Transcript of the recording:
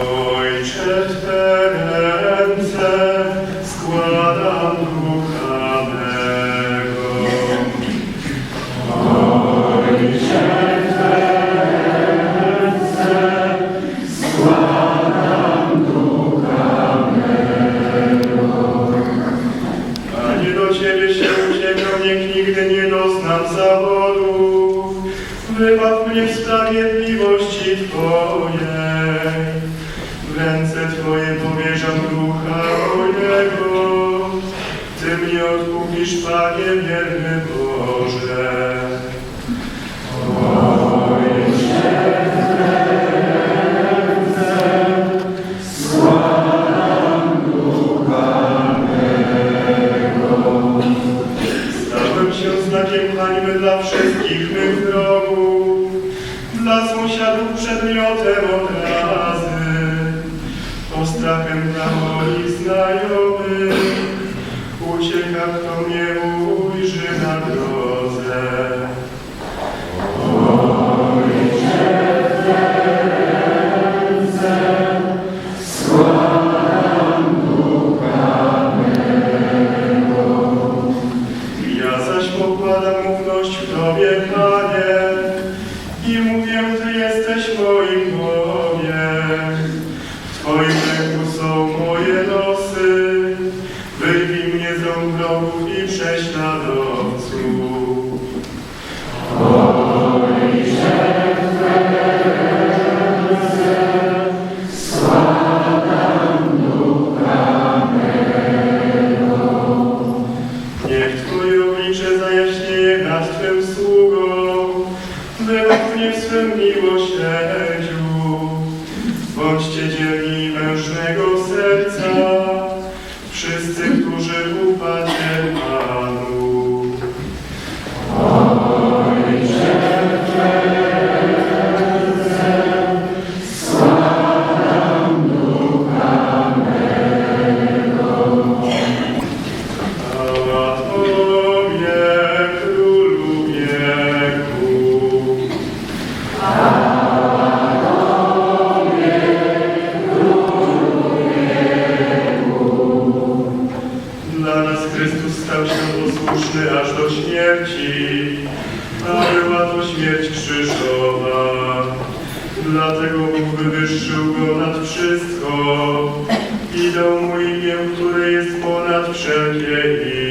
Ojcze, w Twe ręce składam ducha mego. Panie, do Ciebie się uciekam, niech nigdy nie doznam zawodu. Wybaw mnie w sprawiedliwości Twojej. Ręce Twoje powierzam ducha mojego. Ty mnie odkupisz, Panie, wierny Boże. Znakiem hańby dla wszystkich mych wrogów, dla sąsiadów przedmiotem obrazy, postrachem dla moich znajomych. Ucieka, kto mnie ujrzy na drodze. Ja zaś pokładam ufność w Tobie, Panie, i mówię, Ty jesteś moim Bogiem. W Twoim ręku są moje losy, miłosierdziu. Bądźcie dzielni mężnego Chrystus stał się posłuszny aż do śmierci, a była to śmierć krzyżowa. Dlatego Bóg wywyższył go nad wszystko i dał mu imię, które jest ponad wszelkie